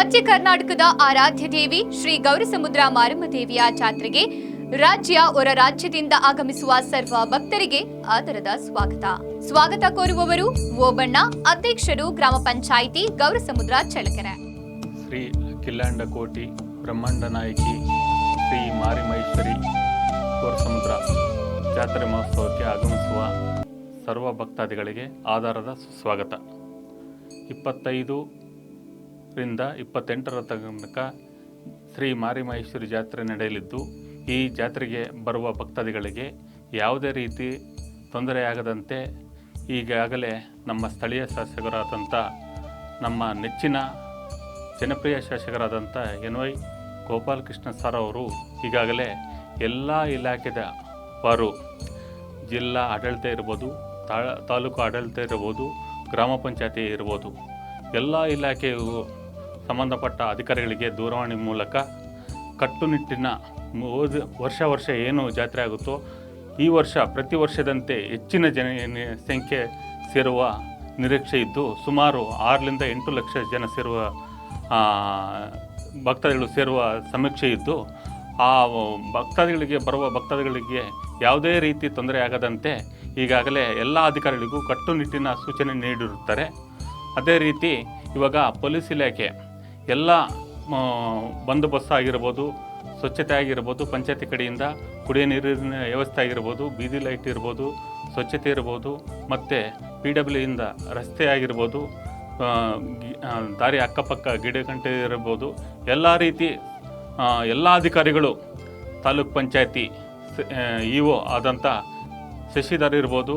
ಮಧ್ಯ ಕರ್ನಾಟಕದ ಆರಾಧ್ಯ ದೇವಿ ಶ್ರೀ ಗೌರಸಮುದ್ರ ಮಾರಮ್ಮ ದೇವಿಯ ಜಾತ್ರೆಗೆ ರಾಜ್ಯ ಹೊರ ರಾಜ್ಯದಿಂದ ಆಗಮಿಸುವ ಸರ್ವ ಭಕ್ತರಿಗೆ ಆದರದ ಸ್ವಾಗತ. ಸ್ವಾಗತ ಕೋರುವವರು ಓಬಣ್ಣ, ಅಧ್ಯಕ್ಷರು ಗ್ರಾಮ ಪಂಚಾಯಿತಿ ಗೌರಸಮುದ್ರ ಚಳಕೆರೆ ಶ್ರೀ ಕಿಲ್ಲಾಂಡ ಕೋಟಿ ಬ್ರಹ್ಮಾಂಡ ನಾಯಕಿ ಶ್ರೀ ಮಾರಿಮಹೇಶ್ವರಿ ಗೌರಸಮುದ್ರ ಜಾತ್ರೆ ಮಹೋತ್ಸವಕ್ಕೆ ಆಗಮಿಸುವ ಸರ್ವ ಭಕ್ತಾದಿಗಳಿಗೆ ಆಧಾರದ ಸುಸ್ವಾಗತ ಇಪ್ಪತ್ತೈದು ರಿಂದ ಇಪ್ಪತ್ತೆಂಟರ ತನಕ ಶ್ರೀ ಮಾರಿಮಹೇಶ್ವರಿ ಜಾತ್ರೆ ನಡೆಯಲಿದ್ದು, ಈ ಜಾತ್ರೆಗೆ ಬರುವ ಭಕ್ತಾದಿಗಳಿಗೆ ಯಾವುದೇ ರೀತಿ ತೊಂದರೆಯಾಗದಂತೆ ಈಗಾಗಲೇ ನಮ್ಮ ಸ್ಥಳೀಯ ಶಾಸಕರಾದಂಥ, ನಮ್ಮ ನೆಚ್ಚಿನ ಜನಪ್ರಿಯ ಶಾಸಕರಾದಂಥ ಎನ್ ವೈ ಗೋಪಾಲಕೃಷ್ಣ ಸರ್ ಅವರು ಈಗಾಗಲೇ ಎಲ್ಲ ಇಲಾಖೆದ ವಾರು ಜಿಲ್ಲಾ ಆಡಳಿತ ಇರ್ಬೋದು ತಾ ತಾಲೂಕು ಆಡಳಿತ ಇರ್ಬೋದು, ಗ್ರಾಮ ಪಂಚಾಯತಿ ಇರ್ಬೋದು, ಎಲ್ಲ ಇಲಾಖೆಯು ಸಂಬಂಧಪಟ್ಟ ಅಧಿಕಾರಿಗಳಿಗೆ ದೂರವಾಣಿ ಮೂಲಕ ಕಟ್ಟುನಿಟ್ಟಿನ ವರ್ಷ ವರ್ಷ ಏನು ಜಾತ್ರೆ ಆಗುತ್ತೋ ಈ ವರ್ಷ ಪ್ರತಿ ವರ್ಷದಂತೆ ಹೆಚ್ಚಿನ ಜನ ಸಂಖ್ಯೆ ಸೇರುವ ನಿರೀಕ್ಷೆ ಇದ್ದು ಸುಮಾರು ಆರರಿಂದ ಎಂಟು ಲಕ್ಷ ಜನ ಸೇರುವ ಭಕ್ತಾದಿಗಳು ಸೇರುವ ಸಮೀಕ್ಷೆ ಇದ್ದು ಆ ಭಕ್ತಾದಿಗಳಿಗೆ, ಬರುವ ಭಕ್ತಾದಿಗಳಿಗೆ ಯಾವುದೇ ರೀತಿ ತೊಂದರೆ ಆಗದಂತೆ ಈಗಾಗಲೇ ಎಲ್ಲ ಅಧಿಕಾರಿಗಳಿಗೂ ಕಟ್ಟುನಿಟ್ಟಿನ ಸೂಚನೆ ನೀಡಿರುತ್ತಾರೆ. ಅದೇ ರೀತಿ ಇವಾಗ ಪೊಲೀಸ್ ಇಲಾಖೆ ಎಲ್ಲ ಬಂದೋಬಸ್ತ್ ಆಗಿರ್ಬೋದು, ಸ್ವಚ್ಛತೆ ಆಗಿರ್ಬೋದು, ಪಂಚಾಯತಿ ಕಡೆಯಿಂದ ಕುಡಿಯೋ ನೀರಿನ ವ್ಯವಸ್ಥೆ ಆಗಿರ್ಬೋದು, ಬೀದಿ ಲೈಟ್ ಇರ್ಬೋದು, ಸ್ವಚ್ಛತೆ ಇರ್ಬೋದು, ಮತ್ತು ಪಿ ಡಬ್ಲ್ಯೂಯಿಂದ ರಸ್ತೆ ಆಗಿರ್ಬೋದು ದಾರಿ ಅಕ್ಕಪಕ್ಕ ಗಿಡ ಗಂಟೆ ಇರ್ಬೋದು, ಎಲ್ಲ ರೀತಿ ಎಲ್ಲ ಅಧಿಕಾರಿಗಳು, ತಾಲೂಕ್ ಪಂಚಾಯತಿ ಇ ಒ ಆದಂಥ ಶಶಿಧರ್ ಇರ್ಬೋದು,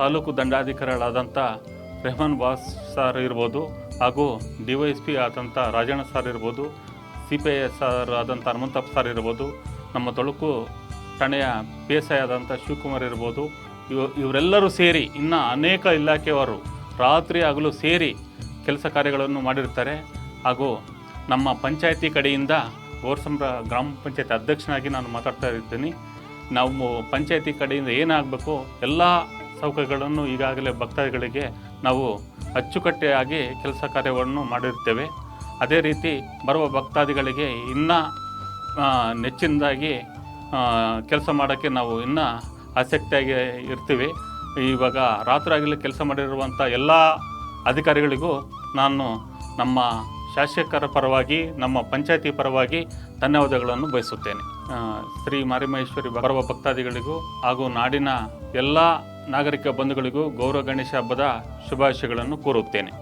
ತಾಲೂಕು ದಂಡಾಧಿಕಾರಿಗಳಾದಂಥ ರೆಹಮಾನ್ ಬಾಸ್ ಸರ್ ಇರ್ಬೋದು ಹಾಗೂ ಡಿ ವೈ ಎಸ್ ಪಿ ಆದಂಥ ರಾಜಣ್ಣ ಸರ್ ಇರ್ಬೋದು, C P I S sir ಆದಂಥ ಹನುಮಂತಪ್ಪ ಸರ್ ಇರ್ಬೋದು, ನಮ್ಮ ತೊಳಕು ಠಾಣೆಯ ಪಿ ಎಸ್ ಐ ಆದಂಥ ಶಿವಕುಮಾರ್ ಇರ್ಬೋದು, ಇವ, ಇವರೆಲ್ಲರೂ ಸೇರಿ ಇನ್ನು ಅನೇಕ ಇಲಾಖೆಯವರು ರಾತ್ರಿ ಹಗಲು ಸೇರಿ ಕೆಲಸ ಕಾರ್ಯಗಳನ್ನು ಮಾಡಿರ್ತಾರೆ. ಹಾಗೂ ನಮ್ಮ ಪಂಚಾಯತಿ ಕಡೆಯಿಂದ ಗೋರ್ಸಂಬ್ರ ಗ್ರಾಮ ಪಂಚಾಯತ್ ಅಧ್ಯಕ್ಷನಾಗಿ ನಾನು ಮಾತಾಡ್ತಾ ಇದ್ದೀನಿ. ನಾವು ಪಂಚಾಯತಿ ಕಡೆಯಿಂದ ಏನಾಗಬೇಕು ಎಲ್ಲ ಸೌಕರ್ಯಗಳನ್ನು ಈಗಾಗಲೇ ಭಕ್ತಾದಿಗಳಿಗೆ ನಾವು ಅಚ್ಚುಕಟ್ಟಾಗಿ ಕೆಲಸ ಕಾರ್ಯವನ್ನು ಮಾಡಿರ್ತೇವೆ ಅದೇ ರೀತಿ ಬರುವ ಭಕ್ತಾದಿಗಳಿಗೆ ಇನ್ನೂ ನೆಚ್ಚಿನದಾಗಿ ಕೆಲಸ ಮಾಡೋಕ್ಕೆ ನಾವು ಇನ್ನೂ ಆಸಕ್ತಿಯಾಗಿ ಇರ್ತೀವಿ. ಇವಾಗ ರಾತ್ರಿ ಕೆಲಸ ಮಾಡಿರುವಂಥ ಎಲ್ಲ ಅಧಿಕಾರಿಗಳಿಗೂ ನಾನು ನಮ್ಮ ಶಾಸಕರ ಪರವಾಗಿ, ನಮ್ಮ ಪಂಚಾಯತಿ ಪರವಾಗಿ ಧನ್ಯವಾದಗಳನ್ನು ಬಯಸುತ್ತೇನೆ. ಶ್ರೀ ಮಾರಿಮಹೇಶ್ವರಿ ಬರುವ ಭಕ್ತಾದಿಗಳಿಗೂ ಹಾಗೂ ನಾಡಿನ ಎಲ್ಲ ನಾಗರಿಕ ಬಂಧುಗಳಿಗೂ ಗೌರವ ಗಣೇಶ ಹಬ್ಬದ ಶುಭಾಶಯಗಳನ್ನು ಕೋರುತ್ತೇನೆ.